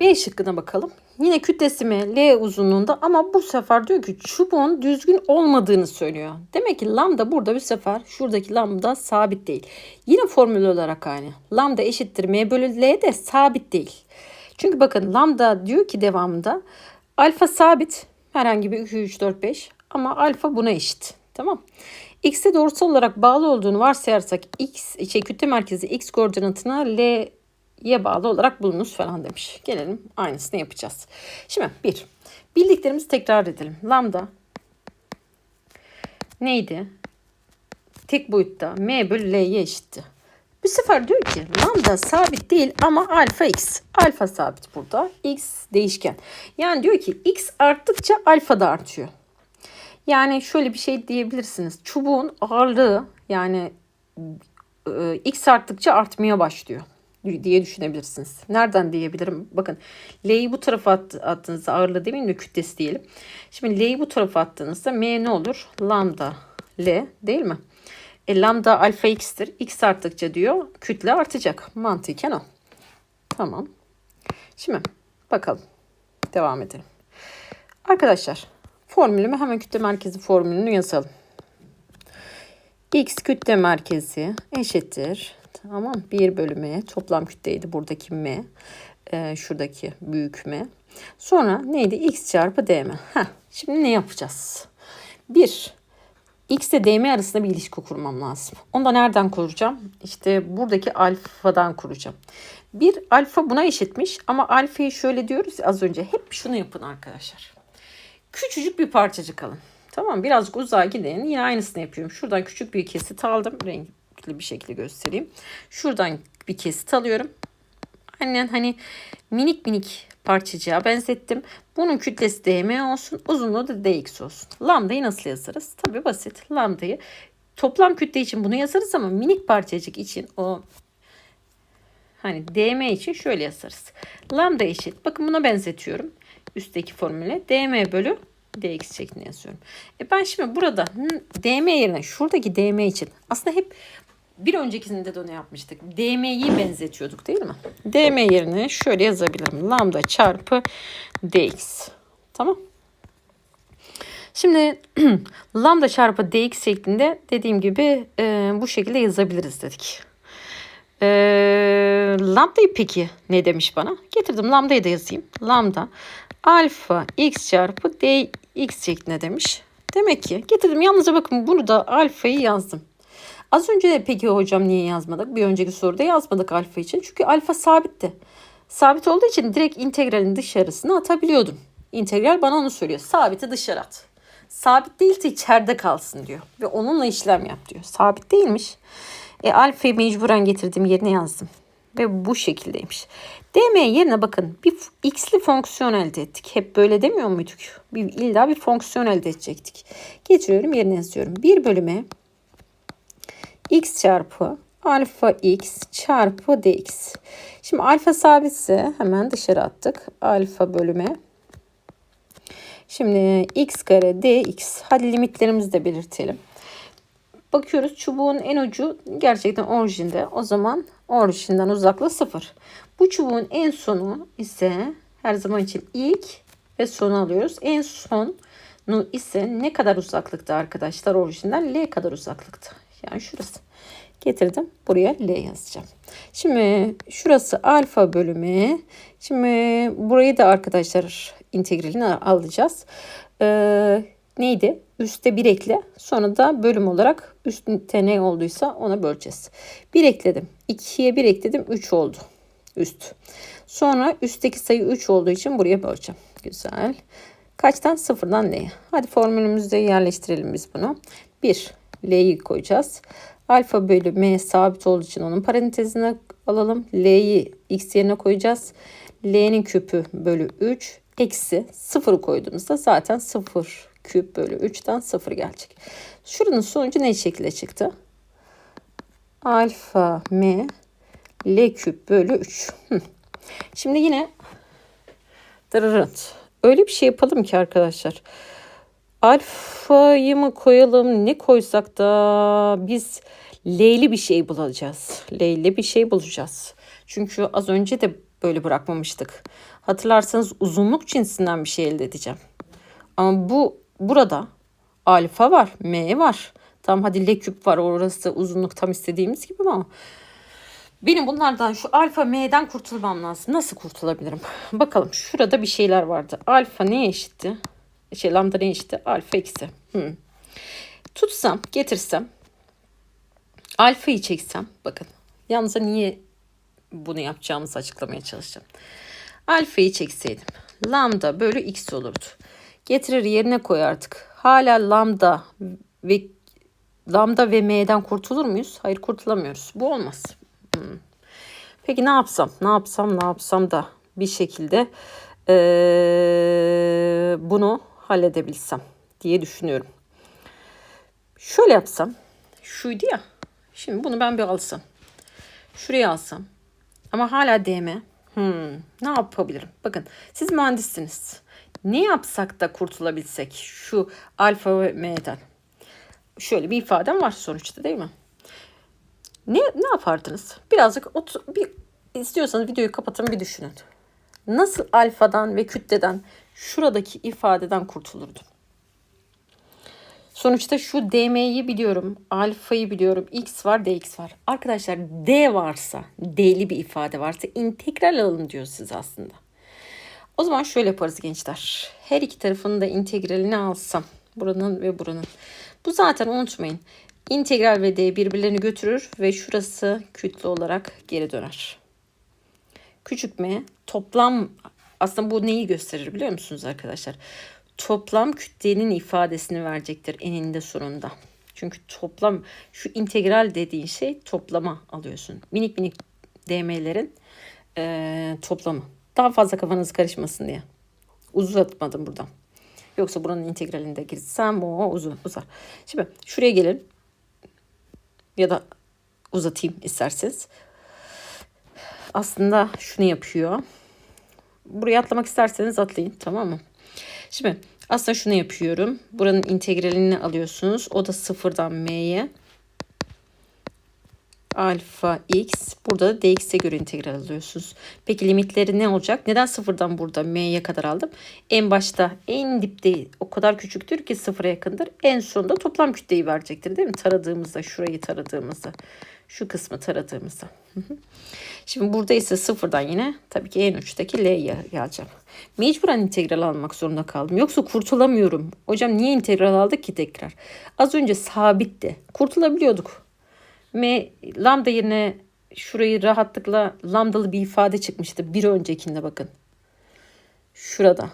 B şıkkına bakalım. Yine kütlesi mi L uzunluğunda ama bu sefer diyor ki çubuğun düzgün olmadığını söylüyor. Demek ki lambda burada bir sefer şuradaki lambda sabit değil. Yine formül olarak aynı. Lambda eşittir M bölü L de sabit değil. Çünkü bakın lambda diyor ki devamında alfa sabit herhangi bir 2, 3, 4, 5 ama alfa buna eşit. Tamam. X'e doğrusal olarak bağlı olduğunu varsayarsak X, şey, kütle merkezi X koordinatına L ye bağlı olarak bulunuz falan demiş. Gelelim aynısını yapacağız. Şimdi bir. Bildiklerimizi tekrar edelim. Lambda neydi? Tek boyutta m bölü l'ye eşitti. Bu sefer diyor ki lambda sabit değil ama alfa x. Alfa sabit burada. x değişken. Yani diyor ki x arttıkça alfa da artıyor. Yani şöyle bir şey diyebilirsiniz. Çubuğun ağırlığı yani e, x arttıkça artmaya başlıyor diye düşünebilirsiniz. Nereden diyebilirim? Bakın L'yi bu tarafa at, attığınızda ağırlığı demeyeyim de kütlesi diyelim. Şimdi L'yi bu tarafa attığınızda M ne olur? Lambda L değil mi? E, lambda alfa x'tir. X arttıkça diyor kütle artacak. Mantıken o. Tamam. Şimdi bakalım. Devam edelim. Arkadaşlar formülümü hemen kütle merkezi formülünü yazalım. X kütle merkezi eşittir. Tamam 1 bölü toplam kütleydi buradaki m. Ee, şuradaki büyük m. Sonra neydi? x çarpı dm. Heh, şimdi ne yapacağız? 1. X ile dm arasında bir ilişki kurmam lazım. Onu da nereden kuracağım? İşte buradaki alfadan kuracağım. Bir alfa buna eşitmiş ama alfayı şöyle diyoruz az önce. Hep şunu yapın arkadaşlar. Küçücük bir parçacık alın. Tamam birazcık uzağa gidin. Yine aynısını yapıyorum. Şuradan küçük bir kesit aldım. Renkli bir şekilde göstereyim. Şuradan bir kesit alıyorum. Annen hani minik minik parçacığa benzettim. Bunun kütlesi dm olsun. Uzunluğu da dx olsun. Lambdayı nasıl yazarız? Tabii basit. Lambdayı toplam kütle için bunu yazarız ama minik parçacık için o hani dm için şöyle yazarız. Lambda eşit. Bakın buna benzetiyorum. Üstteki formüle dm bölü dx şeklinde yazıyorum. E ben şimdi burada dm yerine şuradaki dm için aslında hep bir öncekisinde de onu yapmıştık. dm'yi benzetiyorduk değil mi? dm yerine şöyle yazabilirim. Lambda çarpı dx. Tamam. Şimdi lambda çarpı dx şeklinde dediğim gibi e, bu şekilde yazabiliriz dedik. E, lambdayı peki ne demiş bana? Getirdim lambdayı da yazayım. Lambda alfa x çarpı dx şeklinde demiş. Demek ki getirdim yalnızca bakın burada alfayı yazdım. Az önce de peki hocam niye yazmadık? Bir önceki soruda yazmadık alfa için. Çünkü alfa sabitti. Sabit olduğu için direkt integralin dışarısına atabiliyordum. İntegral bana onu söylüyor. Sabiti dışarı at. Sabit değilse içeride kalsın diyor. Ve onunla işlem yap diyor. Sabit değilmiş. E, alfayı mecburen getirdim yerine yazdım. Ve bu şekildeymiş. DM yerine bakın bir x'li fonksiyon elde ettik. Hep böyle demiyor muyduk? Bir, illa bir fonksiyon elde edecektik. Getiriyorum yerine yazıyorum. 1 bölüme x çarpı alfa x çarpı dx. Şimdi alfa sabitse hemen dışarı attık. Alfa bölüme. Şimdi x kare dx. Hadi limitlerimizi de belirtelim. Bakıyoruz çubuğun en ucu gerçekten orijinde. O zaman orijinden uzaklığı sıfır. Bu çubuğun en sonu ise her zaman için ilk ve sonu alıyoruz. En sonu ise ne kadar uzaklıkta arkadaşlar orijinden L kadar uzaklıkta. Yani şurası. Getirdim. Buraya L yazacağım. Şimdi şurası alfa bölümü. Şimdi burayı da arkadaşlar integralini alacağız. Ee, neydi? Üste bir ekle. Sonra da bölüm olarak üstte ne olduysa ona böleceğiz. Bir ekledim. 2'ye bir ekledim. 3 oldu. Üst. Sonra üstteki sayı 3 olduğu için buraya böleceğim. Güzel. Kaçtan? Sıfırdan L'ye. Hadi formülümüzde yerleştirelim biz bunu. 1. L'yi koyacağız. Alfa bölü M sabit olduğu için onun parantezine alalım. L'yi x yerine koyacağız. L'nin küpü bölü 3 eksi 0 koyduğumuzda zaten 0 küp bölü 3'ten 0 gelecek. Şuranın sonucu ne şekilde çıktı? Alfa M L küp bölü 3. Şimdi yine dırırınt. Öyle bir şey yapalım ki arkadaşlar. Alfayı mı koyalım ne koysak da biz L'li bir şey bulacağız. L'li bir şey bulacağız. Çünkü az önce de böyle bırakmamıştık. Hatırlarsanız uzunluk cinsinden bir şey elde edeceğim. Ama bu burada alfa var, m var. Tamam hadi L küp var orası uzunluk tam istediğimiz gibi ama benim bunlardan şu alfa m'den kurtulmam lazım. Nasıl kurtulabilirim? Bakalım şurada bir şeyler vardı. Alfa ne eşitti? Şey lambda ne eşitti? Alfa eksi. Hmm. Tutsam, getirsem alfayı çeksem bakın. Yalnız niye bunu yapacağımızı açıklamaya çalışacağım. Alfayı çekseydim lambda bölü x olurdu. Getirir yerine koy artık. Hala lambda ve lambda ve m'den kurtulur muyuz? Hayır kurtulamıyoruz. Bu olmaz. Hmm. Peki ne yapsam? Ne yapsam? Ne yapsam da bir şekilde ee, bunu halledebilsem diye düşünüyorum. Şöyle yapsam. Şuydu ya. Şimdi bunu ben bir alsam. Şuraya alsam. Ama hala DM. Hmm, ne yapabilirim? Bakın siz mühendissiniz. Ne yapsak da kurtulabilsek şu alfa ve m'den. Şöyle bir ifadem var sonuçta değil mi? Ne, ne yapardınız? Birazcık ot, bir istiyorsanız videoyu kapatın bir düşünün. Nasıl alfadan ve kütleden şuradaki ifadeden kurtulurdum? Sonuçta şu DM'yi biliyorum, alfayı biliyorum, x var, dx var. Arkadaşlar d varsa, d'li bir ifade varsa integral alın diyor siz aslında. O zaman şöyle yaparız gençler. Her iki tarafın da integralini alsam. Buranın ve buranın. Bu zaten unutmayın. İntegral ve d birbirlerini götürür ve şurası kütle olarak geri döner. Küçük m toplam aslında bu neyi gösterir biliyor musunuz arkadaşlar? toplam kütlenin ifadesini verecektir eninde sonunda. Çünkü toplam şu integral dediğin şey toplama alıyorsun. Minik minik DM'lerin e, toplamı. Daha fazla kafanız karışmasın diye. Uzatmadım buradan. Yoksa buranın integralinde girsem o uzun uzar. Şimdi şuraya gelin. Ya da uzatayım isterseniz. Aslında şunu yapıyor. Buraya atlamak isterseniz atlayın tamam mı? Şimdi aslında şunu yapıyorum. Buranın integralini alıyorsunuz. O da sıfırdan m'ye. Alfa x. Burada da dx'e göre integral alıyorsunuz. Peki limitleri ne olacak? Neden sıfırdan burada m'ye kadar aldım? En başta en dipte o kadar küçüktür ki sıfıra yakındır. En sonunda toplam kütleyi verecektir değil mi? Taradığımızda şurayı taradığımızda. Şu kısmı taradığımızda. Şimdi burada ise sıfırdan yine tabii ki en uçtaki L'ye geleceğim. Mecburen integral almak zorunda kaldım. Yoksa kurtulamıyorum. Hocam niye integral aldık ki tekrar? Az önce sabitti. Kurtulabiliyorduk. M lambda yerine şurayı rahatlıkla lambdalı bir ifade çıkmıştı. Bir öncekinde bakın. Şurada.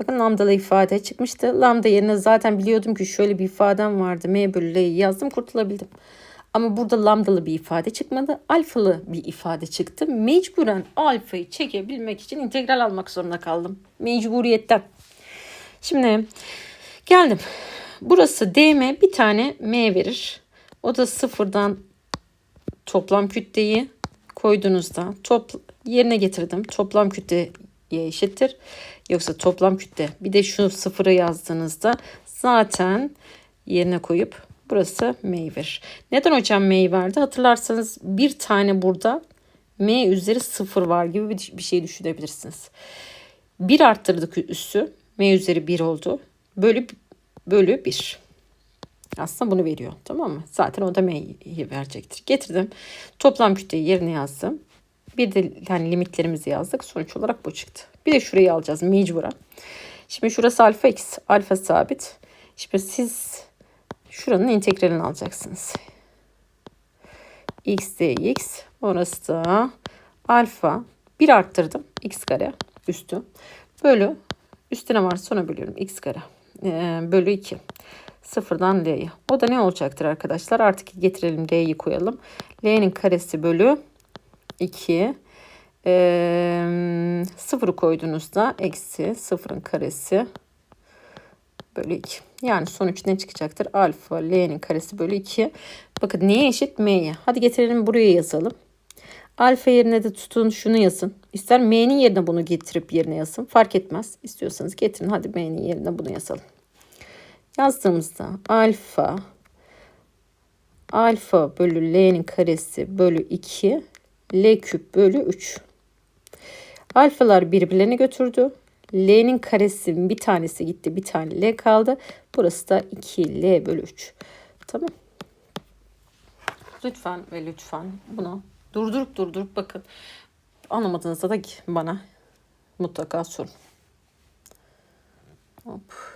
Bakın lambdalı ifade çıkmıştı. Lambda yerine zaten biliyordum ki şöyle bir ifadem vardı. M bölü L'yi yazdım kurtulabildim. Ama burada lambdalı bir ifade çıkmadı. Alfalı bir ifade çıktı. Mecburen alfayı çekebilmek için integral almak zorunda kaldım. Mecburiyetten. Şimdi geldim. Burası DM bir tane M verir. O da sıfırdan toplam kütleyi koyduğunuzda top, yerine getirdim. Toplam kütleye eşittir. Yoksa toplam kütle bir de şu sıfırı yazdığınızda zaten yerine koyup Burası meyver. Neden hocam meyverdi? Hatırlarsanız bir tane burada m üzeri sıfır var gibi bir şey düşünebilirsiniz. Bir arttırdık üssü. m üzeri bir oldu. Bölü, bölü bir. Aslında bunu veriyor. Tamam mı? Zaten o da m'yi verecektir. Getirdim. Toplam kütleyi yerine yazdım. Bir de yani limitlerimizi yazdık. Sonuç olarak bu çıktı. Bir de şurayı alacağız mecburen. Şimdi şurası alfa x. Alfa sabit. Şimdi siz Şuranın integralini alacaksınız. x dx orası da alfa 1 arttırdım x kare üstü bölü üstüne var sonra bölüyorum x kare ee, bölü 2 sıfırdan l'ye. O da ne olacaktır arkadaşlar? Artık getirelim l'yi koyalım. L'nin karesi bölü 2 ee, sıfırı koyduğunuzda eksi sıfırın karesi bölü 2. Yani sonuç ne çıkacaktır? Alfa L'nin karesi bölü 2. Bakın neye eşit? M'ye. Hadi getirelim buraya yazalım. Alfa yerine de tutun şunu yazın. İster M'nin yerine bunu getirip yerine yazın. Fark etmez. İstiyorsanız getirin. Hadi M'nin yerine bunu yazalım. Yazdığımızda alfa alfa bölü L'nin karesi bölü 2 L küp bölü 3. Alfalar birbirlerini götürdü. L'nin karesi bir tanesi gitti bir tane L kaldı. Burası da 2L bölü 3. Tamam. Lütfen ve lütfen bunu durdurup durdurup bakın. Anlamadığınızda da bana mutlaka sorun. Hop.